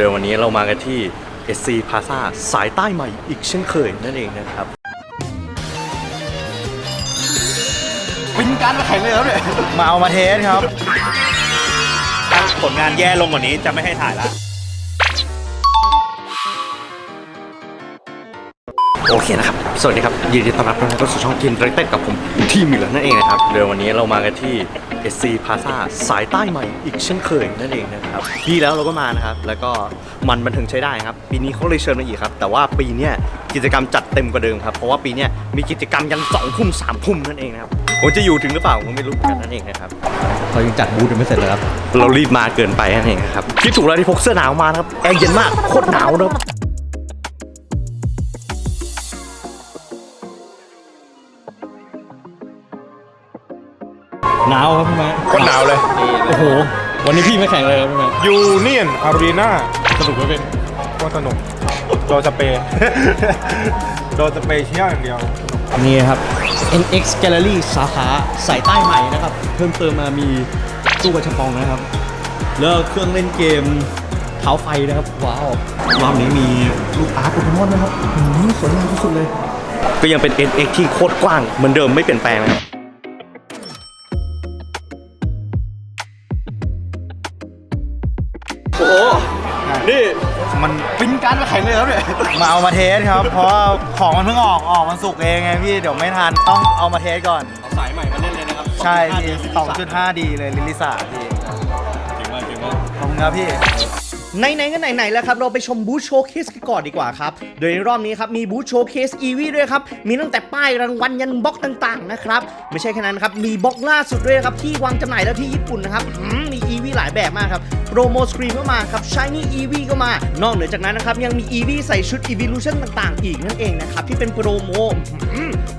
โดยวันนี้เรามากันที่ SC Plaza สายใต้ใหม่อีกเช่นเคยนั่นเองนะครับเป็นการมาแข่งเลยแล้วเนี่ยมาเอามาเทสครับถ้าผลงานแย่ลงกว่านี้จะไม่ให้ถ่ายละ โอเคนะครับ สวัสดีครับ ยินดีต้อนรับทุกท่านเข้าสู่ช่องกินเรกเต็กับผมที่มิลเลอร์นั่นเองนะครับโดยวันนี้เรามากันที่ SC Plaza สายใต้ใหม่อีกเช่นเคยนั่นเองนะครับ ปีแล้วเราก็มานะครับ แล้วก็มันบันเทิงใช้ได้ครับ ปีนี้เขาเลยเชิญมาอีกครับ แต่ว่าปีเนี้ยกิจกรรมจัดเต็มกว่าเดิมครับ เพราะว่าปีเนี้ยมีกิจกรรมยันสองทุ่มสามทุ่มนั่นเองนะครับ ผมจะอยู่ถึงหรือเปล่าผมไม่รู้เหมือนกันนั่นเองนะครับเขายังจัดบูธยังไม่เสร็จเลยครับ เรารีบมาเกินไปนั่นเองนะครับคิดถูกแล้วที่พกเสื้อหนาวมานะครับ แอร์เย็นมาก โคตรหนาวนะครับ หนาวครับพี่ไม้โคนหนาวเลย โอ้โห วันนี้พี่ไม่แข่งเลยครับพี่ไม้ยูเนียนอารีนาสนุกไหมเป็นก็สนุกโดนสเปรย์โดนสเปรย์เชี่ยวอย่างเดียว นี่ครับ NX Gallery สาขาสายใต้ใหม่นะครับ เพิ่มเติมมามีตู้กระชับปองนะครับ แล้วเครื่องเล่นเกมเท้าไฟนะครับ ว้าวรอบนี้มีลูกอาร์ตโปเกมอนนะครับอื้อหือสวยงามที่สุดเลย ก็ยังเป็น NX ที่โคตรกว้างเหมือนเดิมไม่เปลี่ยนแปลงนะครับ มันเป็นการมาแข่งเลยแล้วเนี่ยมาเอามาเทสครับ เพราะว่าของมันเพิ่งออกออกมันสุกเองไงพี่เดี๋ยวไม่ทันต้องเอามาเทสก่อน เอาสายใหม่มาเล่นเลยนะครับใช่พี่2.5ดีเลยลิลิซ่าพี่จริงมากจริงมากขอบคุณครับพี่ ไหนๆก็ไหนๆแล้วครับ เราไปชมบูธโชว์เคสกันก่อนดีกว่าครับ โดยในรอบนี้ครับมีบูธโชว์เคส EV ด้วยครับ มีตั้งแต่ป้ายรางวัลยันบล็อกต่างๆนะครับ ไม่ใช่แค่นั้นครับ มีบล็อกล่าสุดด้วยนะครับ ที่วางจำหน่ายแล้วที่ญี่ปุ่นนะครับอืมมี EV หลายแบบมากครับโปรโมสครีมก็มาครับ Shiny EV ก็มา นอกเหนือจากนั้นนะครับ ยังมี EV ใส่ชุด Evolution ต่างๆ อีกนั่นเองนะครับ ที่เป็นโปรโม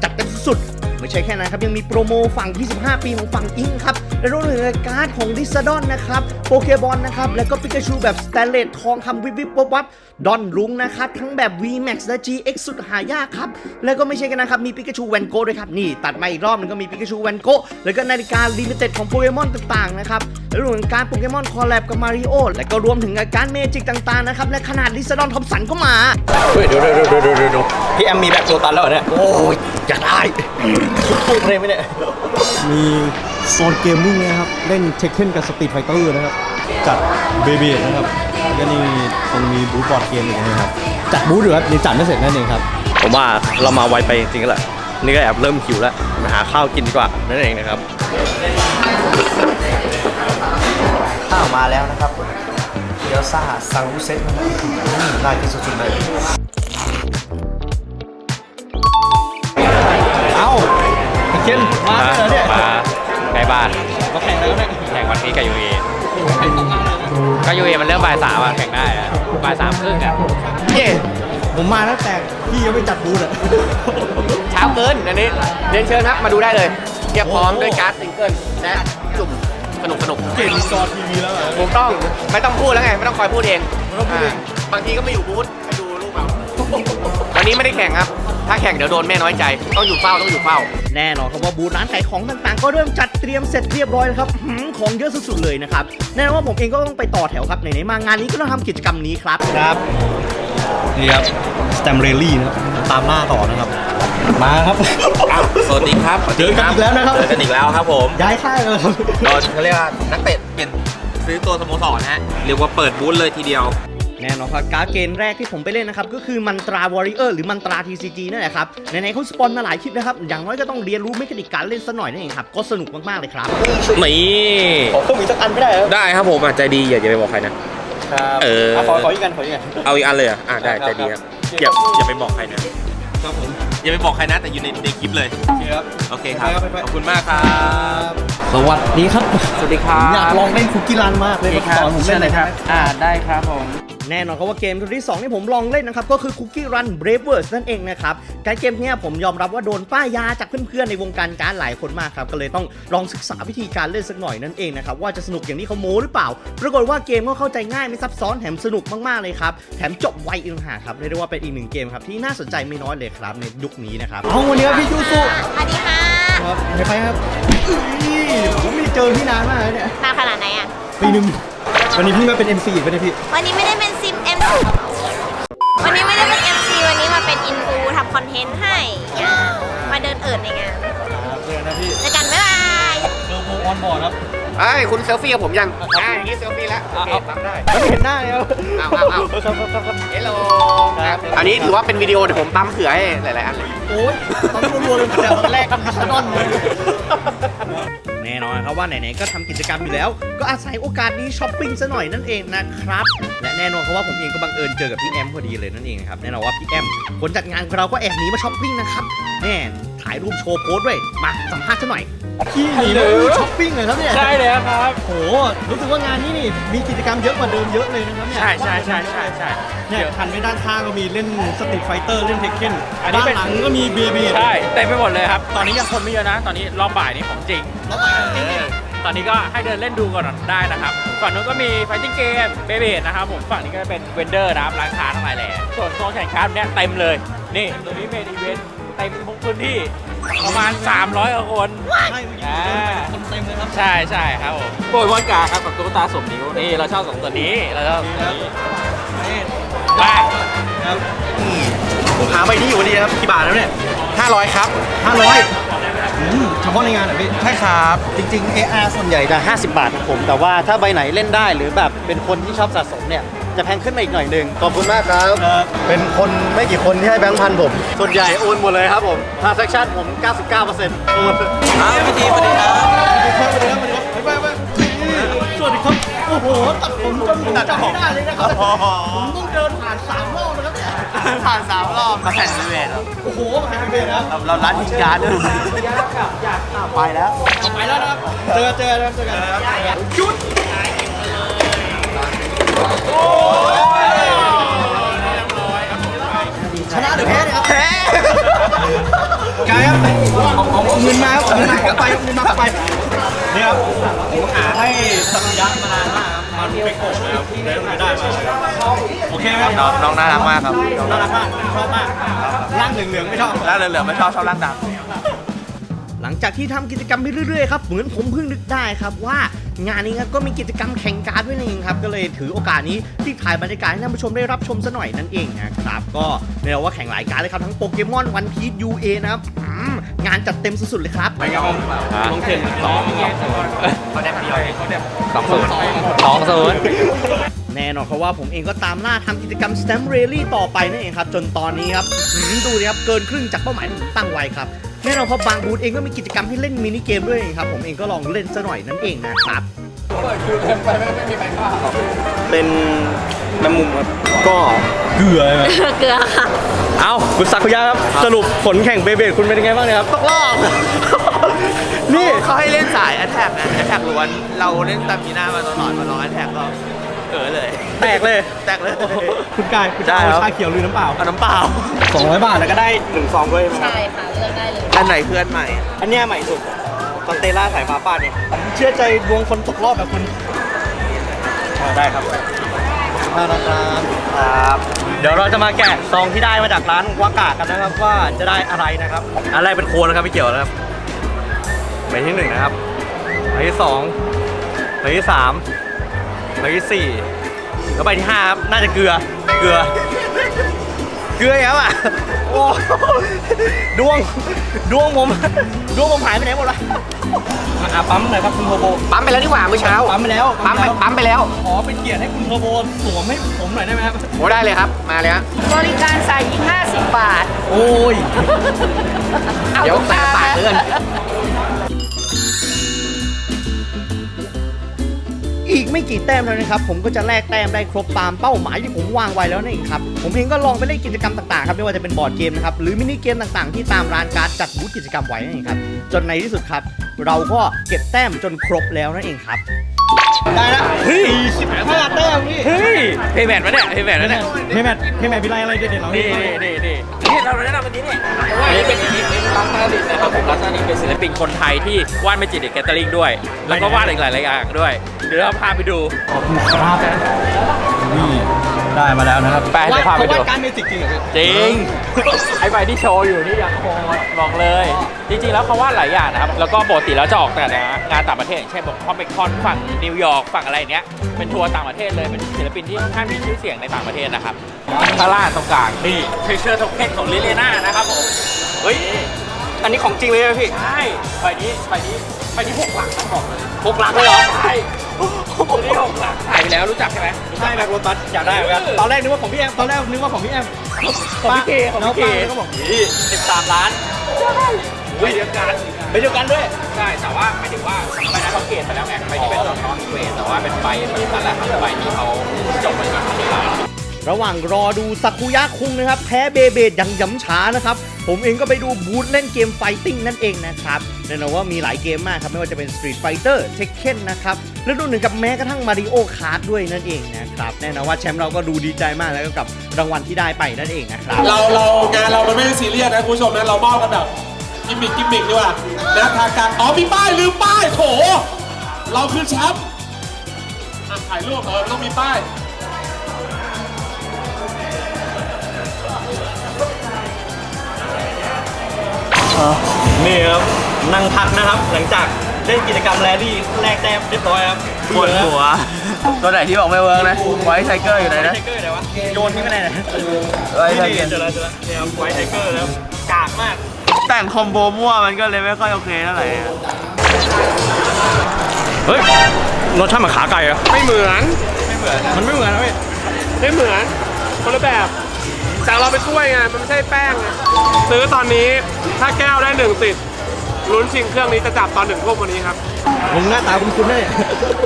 จัดเต็มสุด ไม่ใช่แค่นั้นครับ ยังมีโปรโมฝั่ง 25 ปีของฝั่งอิงครับ และรวมถึงการ์ดของดิสดอนนะครับ โปเกบอลนะครับ แล้วก็ปิกาชูแบบสแตนเลสทองคำวิบวิบวับวับดอนรุงนะครับ ทั้งแบบ VMAX และ GX สุดหายากครับ แล้วก็ไม่ใช่กันนะครับ มีปิกาชูแวนโกด้วยครับ นี่ตัดมาอีกรอบหนึงก็มีปิกาชูแวนโกแล้วก็นาฬิกาลิมิเต็ดของโปเกมอนต่างๆนะครับและรวมถึงการโปเกมอนคอลแลบกับมาริโอและก็รวมถึงการเมจิกต่างๆนะครับและขนาดดิสดอนทอมสันก็มาเฮ้ยเดี๋ยวเดี๋ยวเดี๋ยวเดี๋ยวเดี๋ยวพี่แอมมีแบบตัวตันแล้วเหรอเนี่ยโอ้ยอยากได้พูดเลยไหมเนี่ยมีโซนเกมมิ่งนะครับ เล่นเทคเ e นกับสต e ี t ไฟเตอร์นะครับ จัดเบเบนะครับแล้วนี่คงมีบูธบอร์ดเกมอีกนะครับ จัดบูธอยู่ครับยังจัดไม่เสร็จนั่นเองครับ ผมว่าเรามาไวไปจริงๆแล้วแหละนี่ก็แอบเริ่มหิวแล้วไปหาข้าวกินดีกว่านั่นเองนะครับข้าวมาแล้วนะครับเกี๊ยวซ่าซังรุเซ็ตนะครับน่ากินสุดๆเลย มาแล้วเนี่ยมาใกล้บ้านมาแข่งแล้วเนี่ยแข่งวันนี้กับยูเอก็ยูเอมันเริ่มบ่ายสามอะแข่งได้อะบ่ายสามครึ่งอะเย่ผมมาตั้งแต่พี่ยังไม่จัดบูธอะเช้าเกินอันนี้เรียนเชิญครับมาดูได้เลยเทียบพร้อมด้วยการ์ดซิงเกิลและจุ่มสนุกสนุกเก่งจอทีวีแล้วเหรอถูกต้องไม่ต้องพูดแล้วไงไม่ต้องคอยพูดเองาบางทีก็ไม่อยู่บูธไปดูรูปเอาวันนี้ไม่ได้แข่งครับ ถ้าแข่งเดี๋ยวโดนแม่น้อยใจ ต้องอยู่เฝ้าต้องอยู่เฝ้า แน่นอนครับว่าบูธร้านขายของต่างๆ ก็เริ่มจัดเตรียมเสร็จเรียบร้อยแล้วครับหืมของเยอะสุดๆเลยนะครับ แน่นอนว่าผมเองก็ต้องไปต่อแถวครับไหนๆมางานนี้ก็ต้องทำกิจกรรมนี้ครับ ครับนี่ครับสแตมเรลลี่นะครับตามหน้าต่อนะครับ มาครับสวัสดีครับเจอกันอีกแล้วนะครับ เจอกันอีกแล้วครับผมย้ายค่ายเลยครับ เราเขาเรียกว่านักเตะเปลี่ยนซื้อตัวสโมสรฮะ เรียกว่าเปิดบูธเลยทีเดียว แน่นอนครับการ์ดเกมแรกที่ผมไปเล่นนะครับก็คือมันตราวอริเออร์หรือมันตรา TCG นั่นแหละครับไหนๆเขาสปอนมาหลายคลิปนะครับอย่างน้อยก็ต้องเรียนรู้เมคานิกการเล่นสักหน่อยนั่นเองครับก็สนุกมากๆเลยครับนี่ผมก็มีสักอันไม่ได้เหรอได้ครับผมอะใจดีอย่าอย่าไปบอกใครนะ ครับเออขอขออีกกันขออีกกัน เอาอีกอันเลยเหรอะอะได้ใจดีครับอย่าอย่าไปบอกใครนะ ครับผมอย่าไปบอกใครนะแต่อยู่ในในคลิปเลย โอเคครับ โอเคครับ ไปครับไปไป ขอบคุณมากครับ สวัสดีครับ สวัสดีครับอยากลองเล่นคุกกี้รันมากเลยสอนผมเล่นหน่อยครับ อ่าได้ครับผม แน่นอนครับว่าเกมตัวที่2ที่ผมลองเล่นนะครับก็คือ Cookie Run Bravers นั่นเองนะครับการเกมเนี้ยผมยอมรับว่าโดนป้ายยาจากเพื่อนๆในวงการการดหลายคนมากครับก็เลยต้องลองศึกษาวิธีการเล่นสักหน่อยนั่นเองนะครับว่าจะสนุกอย่างที่เขาโม้หรือเปล่า ปรากฏว่าเกมก็เข้าใจง่ายไม่ซับซ้อนแถมสนุกมากๆเลยครับแถมจบไวอีกต่างหากครับเรียกได้ว่าเป็นอีกหนึ่งเกมครับที่น่าสนใจไม่น้อยเลยครับในยุคนี้นะครับเอาวันนี้ครับพี่ยูสุสวัสดีค่ะครับไปไปครับอุ้ยผมไม่ได้เจอพี่นานมากเลยเนี่ยนานขนาดไหนอะปีหนึ่ง วันนี้พี่มาเป็น MC อีกไม่ได้พี่ วันนี้ไม่ได้เป็นซิมเอ็มวันนี้ไม่ได้เป็น MC วันนี้มาเป็นอินฟูทำคอนเทนต์ให้อ่ามาเดินเอิดในงานเจอนะพี่เจอกันบ๊ายบายเทอร์โบออนบอร์ดครับไอ้ยคุณเซลฟี่กับผมยังอ่าอย่างนี้เซลฟี่แล้วโอเคทำได้แล้วไม่เห็นหน้าเลยครับเอาเอาเอาครับครับครับครับเฮลโลอันนี้ถือว่าเป็นวิดีโอเดี๋ยวผมปั๊มเผื่อให้หลายๆอันเลย โอ้ยต้องรัวๆเลยแต่ตอนแรกดิฉันนอนเลยแน่นอนครับว่าไหนๆก็ทำกิจกรรมอยู่แล้ว ก็อาศัยโอกาสนี้ช้อปปิ้งซะหน่อยนั่นเองนะครับ และแน่นอนครับว่าผมเองก็บังเอิญเจอกับพี่แอมพอดีเลยนั่นเองครับแน่นอนว่าพี่แอมคนจัดงานของเราก็แอบหนีมาช้อปปิ้งนะครับแน่ ถ่ายรูปโชว์โพสต์ด้วย มาสัมภาษณ์ซะหน่อยพี่หนีมาช้อปปิ้งเลยครับเนี่ยใช่เลยครับ โหรู้สึกว่างานนี้นี่มีกิจกรรมเยอะกว่าเดิมเยอะเลยนะครับเนี่ยใช่ใช่ใช่ใช่ใช่เนี่ยหันไปด้านข้างก็มีเล่นสตรีทไฟเตอร์เล่นเทคเก้นอันนี้ด้านเป็น หลังก็มีเบียร์เบียร์ใช่เต็มไปหมดเลยครับ ตอนนี้ยังคนไม่เยอะนะ ตอนนี้รอบบ่ายนี่ของจริงแล้วไปจริงเนี่ยตอนนี้ก็ให้เดินเล่นดูก่อนได้นะครับ ฝั่งนู้นก็มีไฟติ้งเกมเบเบดนะครับผมฝั่งนี้ก็เป็นเวนเดอร์นะครับร้านค้าทั้งหลายแหล่ส่วนโซนแข่งขันเนี่ยเต็มเลย นี่ตรงนี้เมนอีเวนต์ เต็มทุกพื้นที่ประมาณ 300กว่าคนใช่เมื่อกี้อ่าคนเต็มเลยครับใช่ใช่ครับผมโปรยมอนกาครับกับตุ๊กตาสมนิ้วนี่เราชอบสองตัวนี้เราชอบตัวนี้ไปหาใบนี้อยู่พอดีครับกี่บาทแล้วเนี่ย500 ครับห้าร้อย เฉพาะในงานเหรอพี่ใช่ครับ จริงๆ AR ส่วนใหญ่จะ 50 บาทครับผม แต่ว่าถ้าใบไหนเล่นได้หรือแบบเป็นคนที่ชอบสะสมเนี่ย จะแพงขึ้นมาอีกหน่อยหนึง ขอบคุณมากครับเป็นคนไม่กี่คนที่ให้แบงค์พันผม ส่วนใหญ่โอนหมดเลยครับผม transaction ผม 99%โอนครับพี่ทีสวัสดีครับ สวัสดีครับสวัสดีครับสวัสดีครับไปไปสวัสดีครับ โอ้โห ตัดผมจนผมจำไม่ได้เลยนะครับผมต้องเดินผ่านสามรอบนะครับเนี่ย ผ่านสามรอบมาแข่งดีเวทโอ้โหมาแข่งกันนะเราร้านทิงการ์ดด้วยไปแล้วไปแล้วนะครับเจอเจอนะครับเจอกันนะครับชุดชนะหรือแพ้เนี่ยครับแพ้กายครับเอาเอาเอาเงินมาครับเอาเงินมาของไปเอาเงินมาของไปนี่ครับผมหาให้สักยักษ์มานานมากครับ มาดูไปโกะเลยครับได้ไม่ได้มาโอเคไหมครับน้องน้องน่ารักมากครับน่ารักมากชอบมากร่างเหลืองๆไม่ชอบร่างเหลืองๆไม่ชอบชอบร่างดำหลังจากที่ทำกิจกรรมไปเรื่อยๆครับเหมือนผมเพิ่งนึกได้ครับว่างานนี้ครับก็มีกิจกรรมแข่งการ์ดด้วยนั่นเองครับก็เลยถือโอกาสนี้ที่ถ่ายบรรยากาศให้ท่านผู้ชมได้รับชมซะหน่อยนั่นเองนะครับก็เรียกว่าแข่งหลายการดเลยครับทั้งโปเกมอนวันพีชยูเอนะครับอืม งานจัดเต็มสุดๆเลยครับน้องเคนสองเขาได้เดียวเขาได้สองศูนย์สองศูนย์แน่นอนครับว่าผมเองก็ตามล่าทำกิจกรรม Stamp Rally ต่อไปนั่นเองครับ จนตอนนี้ครับหืมดูดิครับเกินครึ่งจากเป้าหมายที่ผมตั้งไว้ครับแน่นอนครับบางบูธเองก็มีกิจกรรมให้เล่นมินิเกมด้วยเองครับผมเองก็ลองเล่นซะหน่อยนั่นเองนะครับ เป็นแมงมุมครับก็เกลือใช่ไหมเกลือค่ะ เอาคุณสักคุยะครับ สรุปผลแข่งเบเบดคุณเป็นยังไงบ้างเนี่ยครับตกรอบ นี่เขาให้เล่นสายแอ t แทกนะแอ t แทกล้วน เราเล่นตามีหน้ามาตลอดมาลองแอ t แทกก็เออเลย แตกเลย แตกเลย คุณกายคุณจะได้เอาครับชาเขียวหรือน้ำเปล่าเอาน้ำเปล่า 200 บาทแล้วก็ได้หนึ่งซองด้วยใช่ไหมครับใช่ค่ะเลือกได้เลย อันไหนเพื่อนใหม่ อันเนี้ยใหม่สุดค อนเตล่าสายฟ้าฟาดเนี่ยผมเชื่อใจดวงคนตกรอบแบบคุณได้ครับน่ารักครับครับ เดี๋ยวเราจะมาแกะซองที่ได้มาจากร้านวากากันนะครับ ว่าจะได้อะไรนะครับอันแรกเป็นโคนนะครับไม่เกี่ยวนะครับใบที่หนึ่งนะครับใบที่สองใบที่สามใบที่สี่แล้วใบที่ห้าครับน่าจะเกลือเกลือ เกลือครับอะโอ้ดวงดวงผมดวงผมหายไปไหนหมดวะ อะปั๊มหน่อยครับคุณโทโบปั๊มไปแล้วดีกว่าเมื่อเช้า ปั๊มไปแล้วปั๊มไปปั๊มไปแล้ว ขอเป็นเกียรติให้คุณโทโบสวมให้ผมหน่อยได้ไหมครับ โอ้ได้เลยครับ มาเลยฮะบริการใส่ยิง50 บาท โอ้ย เอาเดี๋ยวลูกใส่ตากระปากเพื่อน อีกไม่กี่แต้มแล้วนะครับ ผมก็จะแลกแต้มได้ครบตามเป้าหมายที่ผมวางไว้แล้วนั่นเองครับ ผมเองก็ลองไปเล่นกิจกรรมต่างๆครับไม่ว่าจะเป็นบอร์ดเกมนะครับหรือมินิเกมต่างๆ ที่ตามร้านการ์ดจัดบูธกิจกรรมไว้นั่นเองครับจนในที่สุดครับ เราก็เก็บแต้มจนครบแล้วนั่นเองครับ ได้แล้วเฮ้ยสิบห้าแต้มนี่เฮ้ยเพย์แมทวะเนี่ยเพย์แมทวะเนี่ยเพย์แมทเพย์แมทพี่ไรอะไรเด็ดๆเรานี่นี่นี่นี่นี่เราแนะนำวันนี้เนี่ยเพราะว่าอันนี้เป็นอีกนิดนึง รักนาดินนะครับผมรักนาดินเป็นศิลปินคนไทยที่วาดเมจิกเด็กแกตเตอริงด้วย แล้วก็วาดอีกหลายๆอย่างด้วย เดี๋ยวเราพาไปดูขอบคุณครับนี่ได้มาแล้วนะครับไปเดี๋ยวพาไปดูเขวดการเมจิกจริงเหรอพี่จริงไอ้ใบที่โชว์อยู่นี่ยังโหดบอกเลย จริงๆแล้วเขาวาดหลายอย่างนะครับแล้วก็ปกติแล้วจะออกแต่งานต่างประเทศอย่างเช่นแบบคอมเมคคอนฝั่งนิวยอร์กฝั่งอะไรเนี้ยเป็นทัวร์ต่างประเทศเลยเป็นศิลปินที่ค่อนข้างมีชื่อเสียงในต่างประเทศนะครับข้างล่างตรงกลางนี่เทเชอร์โทเค็นของลิเลน่านะครับผมเฮ้ย อันนี้ของจริงเลยไหมพี่ใช่ใบนี้ใบนี้ใบนี้หกหลักนะบอกเลยหกหลักเลยเหรอใช่ใบนี้หกหลักขายไปแล้วรู้จักใช่ไหมใช่แบ็คโรตัสอยากได้เหมือนกันตอนแรกนึกว่าของพี่แอมตอนแรกนึกว่าของพี่แอมของพี่เคของพี่เคแล้วป้าก็บอกนี่สิบสามล้านใบเดียวกันไปเดียวกันด้วยใช่แต่ว่าหมายถึงว่าใบนั้นเขาเกรดไปแล้วไงใบที่เป็นนอนเกรดแต่ว่าเป็นใบแบบนั้นแหละครับใบที่เขาจบมาจากที่ร้าน ระหว่างรอดูซากุยะคุงนะครับแพ้เบเบดอย่างย้ำช้านะครับ ผมเองก็ไปดูบูธเล่นเกมไฟติ้งนั่นเองนะครับแน่นอนว่ามีหลายเกมมากครับ ไม่ว่าจะเป็น Street Fighter Tekken นะครับและดูหนึ่งกับแม้กระทั่ง Mario Kart ด้วยนั่นเองนะครับแน่นอนว่าแชมป์เราก็ดูดีใจมากแล้วก็กับรางวัลที่ได้ไปนั่นเองนะครับเราเรางานเรามันไม่ได้ซีเรียสนะคุณผู้ชมนะเรามอบกันแบบกิมมิกกิมมิกดีกว่านะทางการอ๋อมีป้ายลืมป้ายโถเราคือแชมป์ถ่ายรูปเออต้องมีป้าย นี่ครับนั่งพักนะครับ หลังจากเล่นกิจกรรมแรลลี่แรกแต้มเรียบร้อยครับปวดหัว ตัวไหนที่บอกไม่เวิร์กนะ ไวท์ไทเกอร์อยู่ไหนนะไทเกอร์ไหนวะโยนทิ้งไปไหนนะไวท์ไทนี่เกอร์เจอแล้วเจอแล้วเนี่ยครับไวท์ไทเกอร์แล้วกากมาก แต่งคอมโบมั่วมันก็เลยไม่ค่อยโอเคเท่าไหร่เฮ้ยรสชาติเหมือนขาไก่อะไม่เหมือนมันไม่เหมือนนะพี่ไม่เหมือนคนละแบบ จากเราไปช่วยไง มันไม่ใช่แป้งไงซื้อตอนนี้ถ้าแก้วได้หนึ่งติดลุ้นชิงเครื่องนี้จะจับตอนหนึ่งทุ่มวันนี้ครับผมหน้าตาคุณคุณได้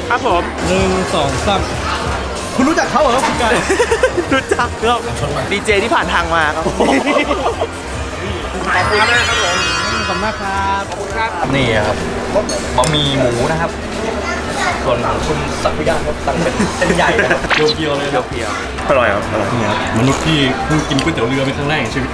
ครับผม หนึ่งสองสามคุณรู้จักเขาเหรอคุณไก่รู้จักครับดีเจที่ผ่านทางมาครับขอบคุณมากครับผมขอบคุณมากครับครับนี่ครับบะหมี่หมูนะครับ ส่วนของคุณสักพิยาครับสั่งเป็นเส้นใหญ่นะครับเพียวๆเลยครับเพียวอร่อยครับอร่อยนี่ครับมนุษย์ที่เพิ่งกินก๋วยเตี๋ยวเรือเป็นครั้งแรกในชีวิต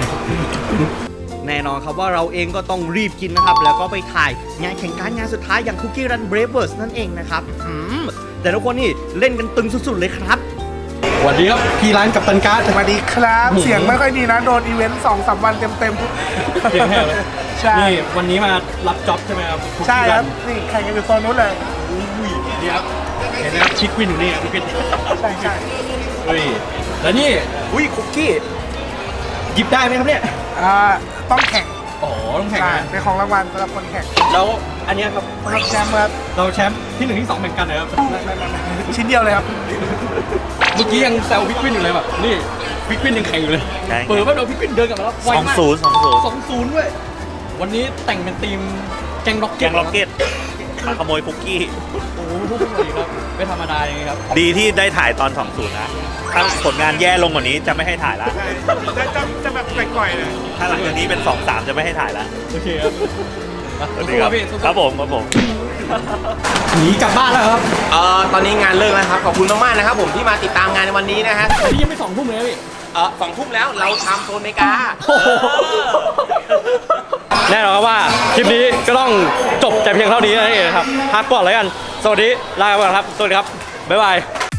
แน่นอนครับว่าเราเองก็ต้องรีบกินนะครับ แล้วก็ไปถ่ายงานแข่งขันงานสุดท้ายอย่างคุกกี้รันเบรเวอร์สนั่นเองนะครับอืมแต่ทุกคนนี่เล่นกันตึงสุด ๆ เลยครับสวัสดีครับ พี่ร้านกับตันการ์ดสวัสดีครับ เสียงไม่ค่อยดีนะ โดนอีเวนต์สองสามวันเต็มเต็มเสียงแห้งเลยๆใช่นี่วันนี้มารับจ็อบใช่ไหมครับ ใช่ครับ นี่แข่งกันอยู่โซนนู้นเลยอุ้ย นี่ครับเห็นไหมครับชิควินอยู่นี่ครับพี่วินใช่ใช่เฮ้ยแล้วนี่อุ้ยคุกกี้หยิบได้ไหมครับเนี่ยอ่าต้องแข่งอ๋อต้องแข่งใช่นะเป็นของรางวัลสำหรับคนแข่งแล้วอันเนี้ยครับสำหรับแชมป์ครับเราแชมป์ที่หนึ่งที่สองเหมือนกันนะครับไม่ไม่ไม่ไม่ชิ้นเดียวเลยครับ เมื่อกี้ยังแซวพิกวินอยู่เลยแบบนี่พิกวินยังแข่งอยู่เลยใช่ เปิดว่าโดนพิกวินเดินกลับมาแล้วไวสองมากศูนย์สองศูนย์สองศูนย์ด้วยวันนี้แต่งเป็นทีมแกงล็อกแกเก็ตงล็อกเก็ตมาขโมยคุกกี้ โอ้โหครับไม่ธรรมดาอย่างงี้ครับ ดีที่ได้ถ่ายตอน 20 นะ ถ้าผลงานแย่ลงกว่านี้จะไม่ให้ถ่ายละ จะจะจะแบบก่อยๆเลยถ้าหลังจากนี้เป็น 2-3 จะไม่ให้ถ่ายละโอเคครับมาสวัสดีสู้คๆรัพี่สู้ๆครับผมครับผม หนีกลับบ้านแล้วครับเอ่อตอนนี้งานเลิกแล้วครับ ขอบคุณมากๆนะครับผมที่มาติดตามงานในวันนี้นะฮะ อันนี้ยังไม่สองทุ่มเลยนะพี่ เออสองทุ่มแล้วเราทำโซนอเมริกาแน่นอนครับว่าคลิปนี้ก็ต้องจบแต่เพียงเท่านี้นั่นเองนะครับพักก่อนแล้วกัน สวัสดีลาไปก่อนครับ สวัสดีครับ บ๊ายบาย